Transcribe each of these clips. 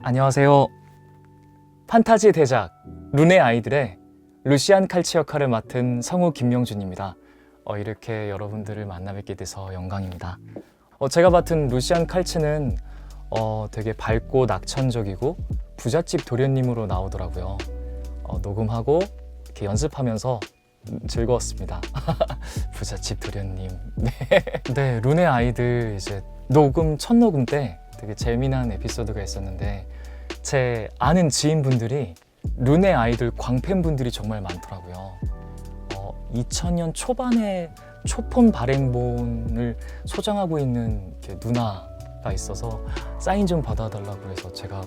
안녕하세요. 판타지 대작 룬의 아이들의 루시안 칼치 역할을 맡은 성우 김명준입니다. 어, 이렇게 여러분들을 만나 뵙게 돼서 영광입니다. 어, 제가 맡은 루시안 칼치는 어, 되게 밝고 낙천적이고 부잣집 도련님으로 나오더라고요. 어, 녹음하고 이렇게 연습하면서 음, 즐거웠습니다. 부잣집 도련님. 네. 네, 룬의 아이들 이제 녹음 첫 녹음 때 되게 재미난 에피소드가 있었는데 제 아는 지인분들이 룬의 아이들 광팬분들이 정말 많더라고요. 어, 2000년 초반에 초폰 발행본을 소장하고 있는 누나가 있어서 사인 좀 받아달라고 해서 제가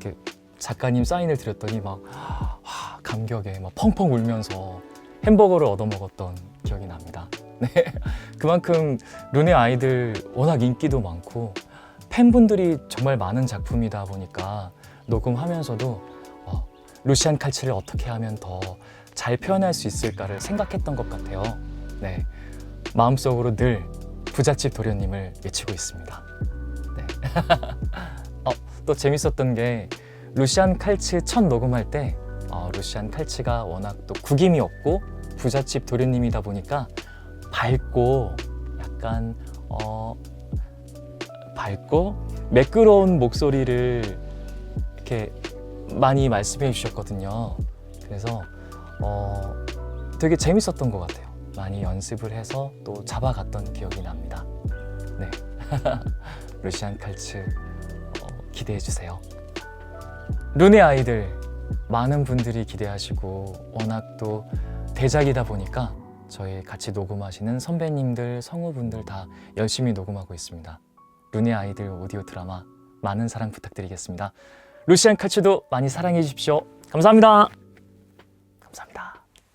이렇게 작가님 사인을 드렸더니 막 와, 감격에 막 펑펑 울면서 햄버거를 얻어먹었던 기억이 납니다. 네, 그만큼 룬의 아이들 워낙 인기도 많고 팬분들이 정말 많은 작품이다 보니까 녹음하면서도 어, 루시안 칼치를 어떻게 하면 더 잘 표현할 수 있을까를 생각했던 것 같아요. 네, 마음속으로 늘 부잣집 도련님을 외치고 있습니다. 네. 어, 또 재밌었던 게 루시안 칼치 첫 녹음할 때 어, 루시안 칼치가 워낙 또 구김이 없고 부잣집 도련님이다 보니까 밝고 약간 어, 밝고 매끄러운 목소리를 이렇게 많이 말씀해 주셨거든요. 그래서 어, 되게 재밌었던 것 같아요. 많이 연습을 해서 또 잡아갔던 기억이 납니다. 네. 루시안 칼츠 어, 기대해 주세요. 룬의 아이들 많은 분들이 기대하시고 워낙 또 대작이다 보니까 저희 같이 녹음하시는 선배님들, 성우분들 다 열심히 녹음하고 있습니다. 눈의 아이들 오디오 드라마 많은 사랑 부탁드리겠습니다. 루시안 카츠도 많이 사랑해 주십시오. 감사합니다. 감사합니다.